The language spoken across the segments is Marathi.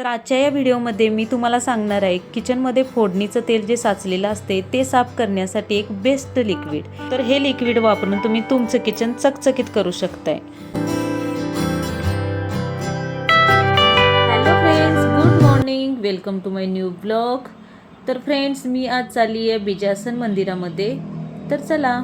तर आजच्या या व्हिडिओमध्ये मी तुम्हाला सांगणार आहे किचनमध्ये फोडणीचं तेल जे साचलेलं असते ते साफ करण्यासाठी एक बेस्ट लिक्विड तर हे लिक्विड वापरून तुम्ही तुमचं किचन चकचकीत करू शकताय. Hello friends good morning welcome to my new blog तर फ्रेंड्स मी आज चालली आहे बिजासन मंदिरामध्ये. तर चला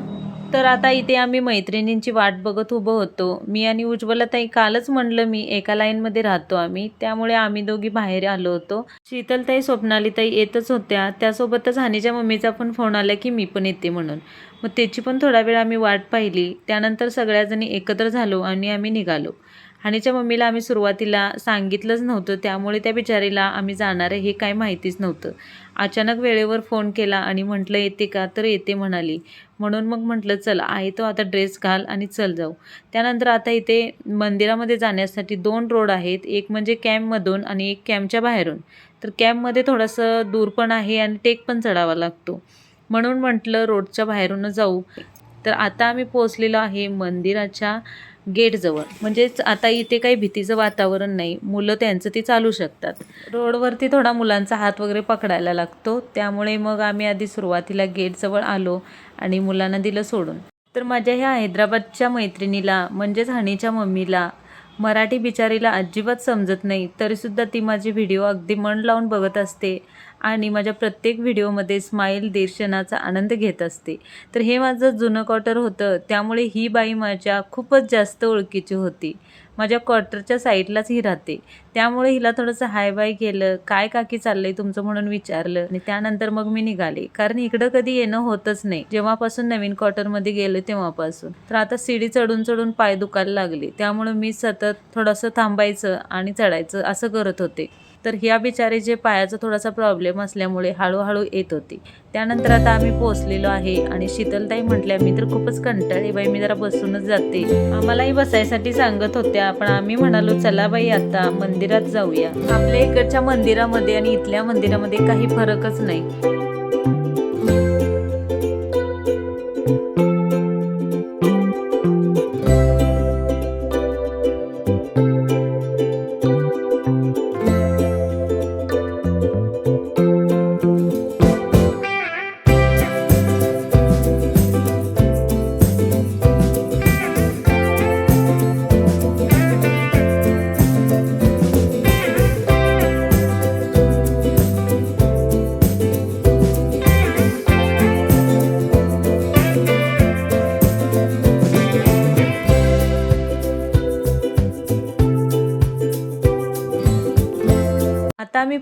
तर आता इथे आम्ही मैत्रिणींची वाट बघत उभं होतो. मी आणि उज्ज्वलताई कालच म्हणलं मी एका लाईनमध्ये राहतो आम्ही. त्यामुळे आम्ही दोघी बाहेर आलो होतो. शीतलताई स्वप्नालीताई येतच होत्या. त्यासोबतच हानीच्या मम्मीचा पण फोन आला की मी पण येते म्हणून. मग त्याची पण थोडा वेळ आम्ही वाट पाहिली. त्यानंतर सगळ्याजणी एकत्र झालो आणि आम्ही निघालो. हानीच्या मम्मीला आम्ही सुरुवातीला सांगितलंच नव्हतं त्यामुळे त्या बिचारीला आम्ही जाणार आहे हे काय माहितीच नव्हतं. अचानक वेळेवर फोन केला आणि म्हटलं येते का? तर येते म्हणाली. म्हणून मग म्हटलं चल आहे तो आता ड्रेस घाल आणि चल जाऊ. त्यानंतर आता इथे मंदिरामध्ये जाण्यासाठी दोन रोड आहेत एक म्हणजे कॅम्पमधून आणि एक कॅम्पच्या बाहेरून. तर कॅम्पमध्ये थोडंसं दूर पण आहे आणि टेक पण चढावा लागतो. म्हणून म्हटलं रोडच्या बाहेरूनच जाऊ. तर आता आम्ही पोचलेलो आहे मंदिराच्या गेटजवळ. म्हणजेच आता इथे काही भीतीचं वातावरण नाही. मुलं त्यांचं ते चालू शकतात. रोडवरती थोडा मुलांचा हात वगैरे पकडायला लागतो. त्यामुळे मग आम्ही आधी सुरुवातीला गेटजवळ आलो आणि मुलांना दिलं सोडून. तर माझ्या ह्या हैदराबादच्या मैत्रिणीला म्हणजेच हनीच्या मम्मीला मराठी बिचारीला अजिबात समजत नाही. तरीसुद्धा ती माझी व्हिडिओ अगदी मन लावून बघत असते. आणि माझ्या प्रत्येक व्हिडिओमध्ये स्माईल दर्शनाचा आनंद घेत असते. तर हे माझं जुनं क्वार्टर होतं. त्यामुळे ही बाई माझ्या खूपच जास्त ओळखीची होती. माझ्या क्वार्टरच्या साईडलाच ही राहते. त्यामुळे हिला थोडंसं हाय बाय केलं. काय काकी चाललंय तुमचं म्हणून विचारलं. आणि त्यानंतर मग मी निघाले. कारण इकडं कधी येणं होतच नाही. जेव्हापासून नवीन क्वार्टरमध्ये गेलो तेव्हापासून. तर आता सीडी चढून चढून पाय दुखायला लागले. त्यामुळे मी सतत थोडंसं थांबायचं आणि चढायचं असं करत होते. तर ह्या बिचारीचे पायाचा थोडासा प्रॉब्लेम असल्यामुळे हळूहळू येत होती. त्यानंतर आता आम्ही पोचलेलो आहे आणि शीतलताई म्हटल्या मी तर खूपच कंटाळे बाई मी जरा बसूनच जाते. आम्हालाही बसायसाठी सांगत होत्या पण आम्ही म्हणालो चला बाई आता मंदिरात जाऊया. आपल्या इकडच्या मंदिरामध्ये आणि इथल्या मंदिरामध्ये काही फरकच नाही.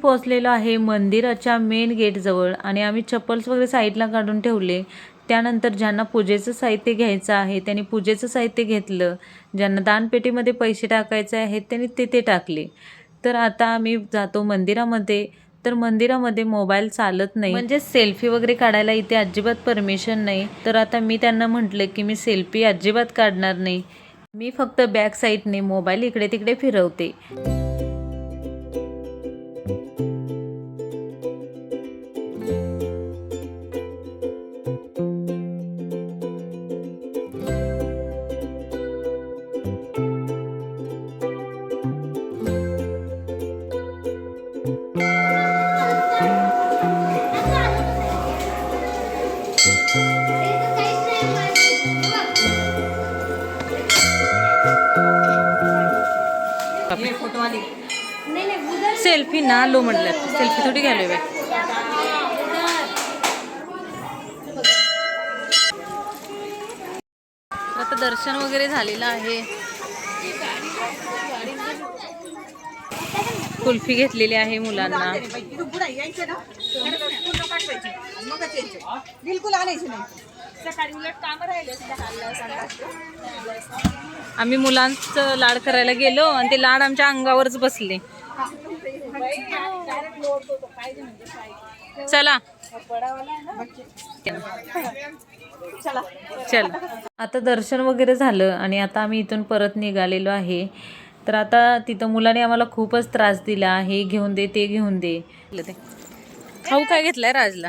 पोहोचलेलो आहे मंदिराच्या मेन गेटजवळ आणि आम्ही चप्पल्स वगैरे साईडला काढून ठेवले. त्यानंतर ज्यांना पूजेचं साहित्य घ्यायचं आहे त्यांनी पूजेचं साहित्य घेतलं. ज्यांना दानपेटीमध्ये पैसे टाकायचे आहेत त्यांनी तिथे टाकले. तर आता आम्ही जातो मंदिरामध्ये. तर मंदिरामध्ये मोबाईल चालत नाही. म्हणजे सेल्फी वगैरे काढायला इथे अजिबात परमिशन नाही. तर आता मी त्यांना म्हटलं की मी सेल्फी अजिबात काढणार नाही. मी फक्त बॅक साईडने मोबाईल इकडे तिकडे फिरवते. सेल्फी ना लो म्हटलं. सेल्फी थोडी घ्यायला बाई. आता दर्शन वगैरे झालेलं आहे. कुल्फी घेतलेली आहे मुलांना. बिलकुल आणायची नाही. आम्ही मुलांचं लाड करायला गेलो आणि ते लाड आमच्या अंगावरच बसले. चला. चल. आता दर्शन वगैरे झालं आणि आता आम्ही इथून परत निघालेलो आहे. तर आता तिथं मुलाने आम्हाला खूपच त्रास दिला. हे घेऊन दे ते घेऊन दे. खाऊ काय घेतलाय राजला?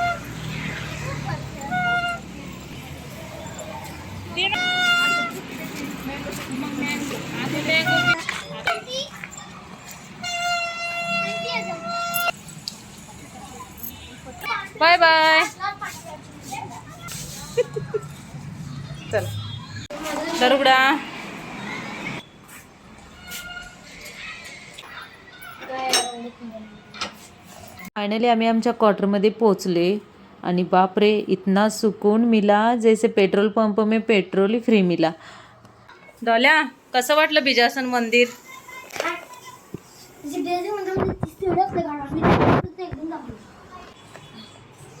फायनली आम्ही आमच्या क्वार्टरमध्ये पोचले आणि बापरे इतना सुकून मिला जैसे पेट्रोल पंप में पेट्रोल ही फ्री मिला. डॉल्या कसं वाटलं बिजासन मंदिर?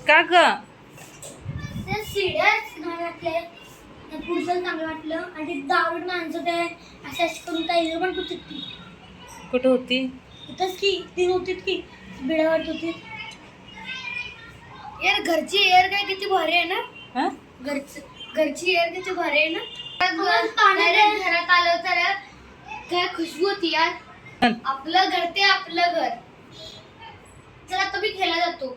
का ग? कुठं होती? तिथंच की ती नव्हती की बिडावत होती यार घरची एअर काय किती भारी आहे ना? हा? घरच घरची एअर किती भारी आहे ना? Direct घरात आलं तर काय खुशबू होती यार. आपलं घर ते आपलं घर. चला आता मी खेळला जातो.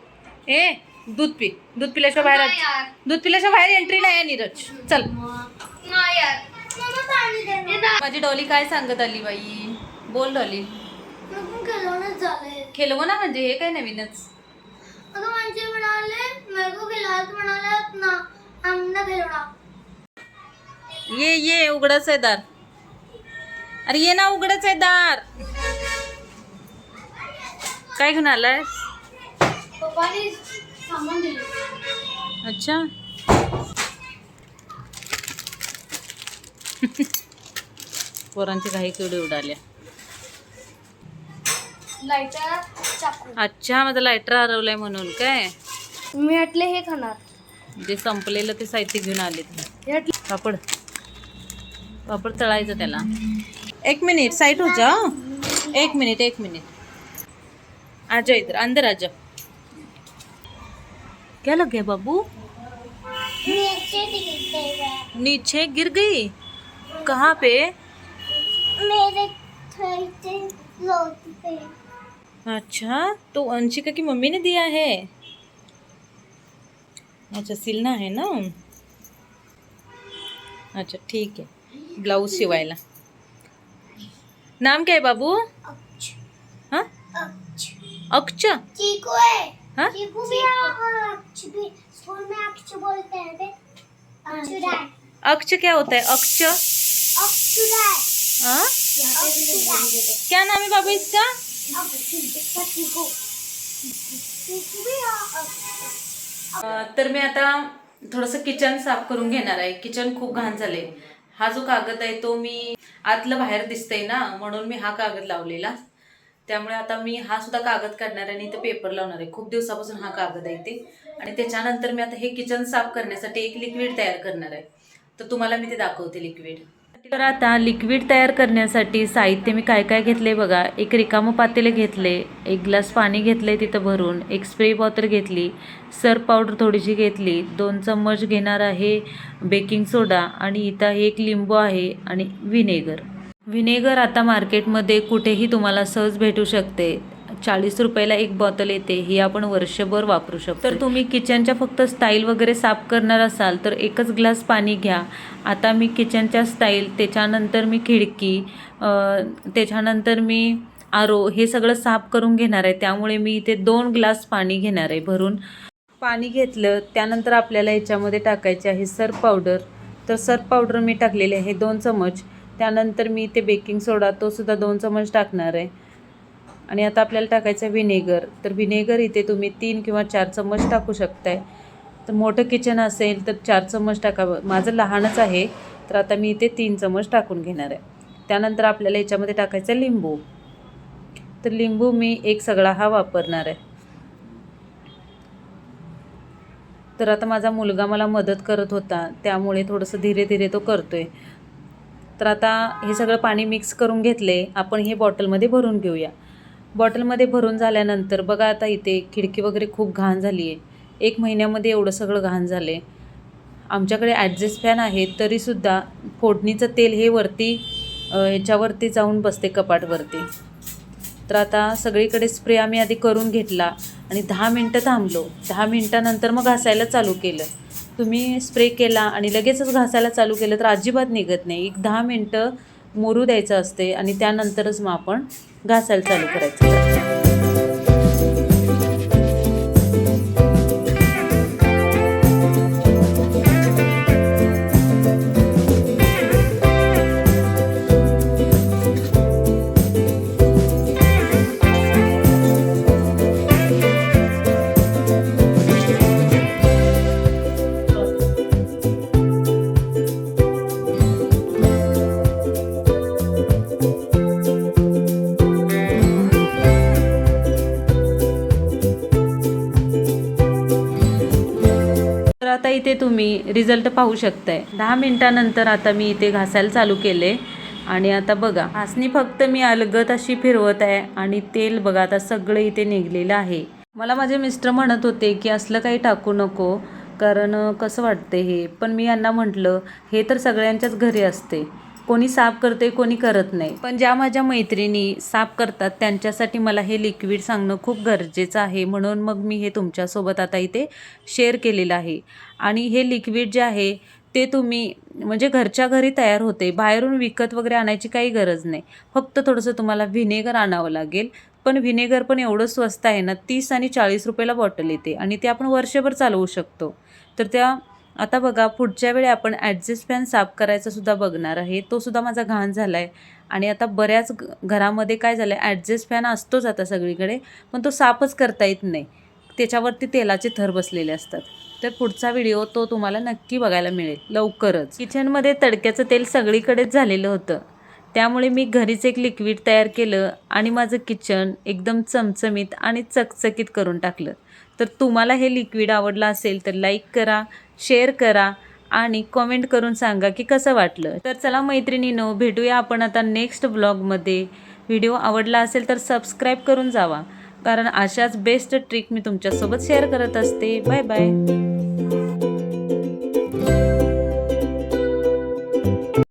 ए दूध पी. दूध पिल्याशिवाय नाही बाहेर यार दूध पिल्याशिवाय बाहेर एंट्री नाही आहे नीरज. चल. नाही यार. मम्मा पाणी दे ना. माझी डॉली काय सांगत आली बाई? बोल डॉली. पण खेळवणच झालंय खेळव ना म्हणजे हे काय नवीनच? अगं म्हणजे म्हणाले मेरे खिलात म्हणाले ना आमना खेळवणार ये ये उघडच आहे दार. अरे ये ना उघडच आहे दार. काय घेऊन आलाय पप्पाने सामान दिलं. अच्छा. पोरांची काही केवढी उडाल्या. चाकू. अच्छा माझा लायटर हरवलाय म्हणून काय? मी म्हटले हे खाणार. जे संपलेलं ते साहित्य घेऊन आले पापड. पापड तळायचं त्याला. एक मिनिट साइड हो? जा एक मिनिट एक मिनिट. आ जाओ इधर अंदर आ जाओ क्या लग गया बाबू? नीचे गिर गई कहाँ पे? मेरे थोड़े लोट पे। अच्छा तो अंशिका की मम्मी ने दिया है? अच्छा सिलना है ना? अच्छा ठीक है। ब्लाउज सिवायला। नाम क्या है बाबू? हाँ? अक्ष। चीकू है। हाँ? चीकू भी और भी। स्कूल में अच्छ बोलते हैं अक्ष क्या होता है? अक्ष? अक्षुराय हाँ। क्या नाम है बाबू इसका? तर मी आता थोडंसं किचन साफ करून घेणार आहे. किचन खूप घाण झाले हा जो कागद आहे तो मी आतलं बाहेर दिसतंय ना म्हणून मी हा कागद लावलेला. त्यामुळे आता मी हा सुद्धा कागद काढणार आहे आणि इथं पेपर लावणार आहे. खूप दिवसापासून हा कागद आहे ते. आणि त्याच्यानंतर मी आता हे किचन साफ करण्यासाठी एक लिक्विड तयार करणार आहे. तर तुम्हाला मी ते दाखवते लिक्विड तर आता लिक्विड तयार करण्यासाठी साहित्य मी काय काय घेतले बघा. एक रिकामं पातेले घेतले एक ग्लास पाणी घेतले तिथं भरून एक स्प्रे बॉटल घेतली सर्फ पावडर थोडीशी घेतली दोन चम्मच घेणार आहे बेकिंग सोडा आणि इथं एक लिंबू आहे आणि व्हिनेगर व्हिनेगर आता मार्केटमध्ये कुठेही तुम्हाला सहज भेटू शकते. चाळीस रुपयाला एक बॉटल येते ही आपण वर्षभर वापरू शकतो. तर तुम्ही किचनच्या फक्त स्टाईल वगैरे साफ करणार असाल तर एकच ग्लास पाणी घ्या. आता मी किचनच्या स्टाईल त्याच्यानंतर मी खिडकी त्याच्यानंतर मी आरो हे सगळं साफ करून घेणार आहे. त्यामुळे मी इथे दोन ग्लास पाणी घेणार आहे भरून. पाणी घेतलं त्यानंतर आपल्याला याच्यामध्ये टाकायचे आहे सर्फ पावडर. तर सर्फ पावडर मी टाकलेले आहे दोन चमच. त्यानंतर मी इथे बेकिंग सोडा तो सुद्धा दोन चमच टाकणार आहे. आणि आता आपल्याला टाकायचं आहे व्हिनेगर तर व्हिनेगर इथे तुम्ही तीन किंवा चार चम्मच टाकू शकताय. तर मोठं किचन असेल तर चार चम्मच टाकावं माझं लहानच आहे तर आता मी इथे तीन चम्मच टाकून घेणार आहे. त्यानंतर आपल्याला याच्यामध्ये टाकायचं आहे लिंबू. तर लिंबू मी एक सगळा हा वापरणार आहे. तर आता माझा मुलगा मला मदत करत होता त्यामुळे थोडंसं धीरे धीरे तो करतो आहे तर आता हे सगळं पाणी मिक्स करून घेतले. आपण हे बॉटलमध्ये भरून घेऊया. बॉटलमध्ये भरून झाल्यानंतर बघा आता इथे खिडकी वगैरे खूप घाण झाली आहे एक महिन्यामध्ये एवढं सगळं घाण झालं आहे आमच्याकडे ॲडजस्ट फॅन आहे तरीसुद्धा फोडणीचं तेल हे वरती ह्याच्यावरती जाऊन बसते कपाटवरती. तर आता सगळीकडे स्प्रे आम्ही आधी करून घेतला आणि दहा मिनटं थांबलो. दहा मिनटानंतर मग घासायला चालू केलं. तुम्ही स्प्रे केला आणि लगेचच घासायला चालू केलं तर अजिबात निघत नाही. एक दहा मिनटं मोरू द्यायचं असते आणि त्यानंतरच मग आपण घासायला चालू करायचं तुम्ही रिझल्ट पाहू शकताय. दहा मिनिटानंतर आता मी इथे घासायला चालू केले. आणि आता बघा घासणी फक्त मी अलगत अशी फिरवत आहे आणि तेल बघा आता सगळं इथे निघलेलं आहे. मला माझे मिस्टर म्हणत होते की असलं काही टाकू नको कारण कसं वाटते हे? पण मी यांना म्हटलं हे तर सगळ्यांच्याच घरी असते. कोणी साफ करते कोणी करत नाही. पण ज्या माझ्या मैत्रिणी साफ करतात त्यांच्यासाठी मला हे लिक्विड सांगणं खूप गरजेचं आहे. म्हणून मग मी हे तुमच्यासोबत आता इथे शेअर केलेलं आहे. आणि हे लिक्विड जे आहे ते तुम्ही म्हणजे घरच्या घरी तयार होते बाहेरून विकत वगैरे आणायची काही गरज नाही. फक्त थोडंसं तुम्हाला व्हिनेगर आणावं लागेल. पण व्हिनेगर पण एवढं स्वस्त आहे ना तीस आणि चाळीस रुपयाला बॉटल येते. आणि ते आपण वर्षभर चालवू शकतो. तर त्या आता बघा पुढच्या वेळी आपण ॲडजस्ट फॅन साफ करायचा सुद्धा बघणार आहे. तो सुद्धा माझा घाण झाला आहे आणि आता बऱ्याच घरामध्ये काय झालं आहे ॲडजस्ट फॅन असतोच आता सगळीकडे पण तो साफच करता येत नाही. त्याच्यावरती तेलाचे थर बसलेले असतात. तर पुढचा व्हिडिओ तो तुम्हाला नक्की बघायला मिळेल लवकरच. किचनमध्ये तडक्याचं तेल सगळीकडेच झालेलं होतं. त्यामुळे मी घरीच एक लिक्विड तयार केलं आणि माझं किचन एकदम चमचमीत आणि चकचकीत करून टाकलं. तर तुम्हाला हे लिक्विड आवडलं असेल तर लाईक करा शेअर करा आणि कॉमेंट करून सांगा की कसं वाटलं. तर चला मैत्रिणीनो भेटूया आपण आता नेक्स्ट ब्लॉगमध्ये व्हिडिओ आवडला असेल तर सबस्क्राईब करून जावा. कारण अशाच बेस्ट ट्रिक मी तुमच्यासोबत शेअर करत असते. Bye bye